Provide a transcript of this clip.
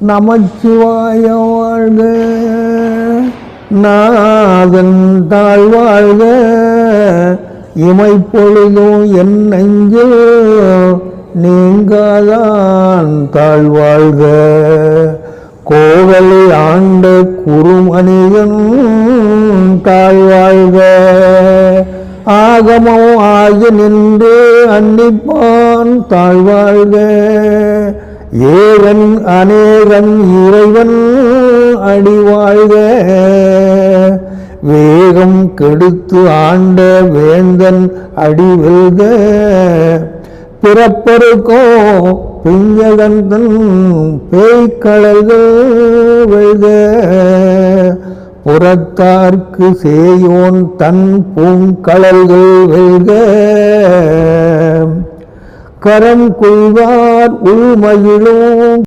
நமச்சிவாய வாழ்க. நாதன் தாழ்வாழ்க இமைப்பொழுதும் என் நெஞ்சு நீங்காதான் தாழ்வாழ்க கோவலை ஆண்ட குறுமனிதன் தாழ்வாழ்க ஆகமம் ஆகி நின்று அன்னிப்பான் தாழ்வாழ்க ஏவன் அநேகன் இறைவன் அடிவாழ்க. வேகம் கெடுத்து ஆண்ட வேந்தன் அடிவெல்க. பிறப்பருக்கோ பிஞ்சகந்தன் பேய்க்கடல்கள் வெல்க. புறத்தார்க்கு சேயோன் தன் பூங்கடல்கள் வெல்க. கரம் கொள்வார் உள்மகிழும்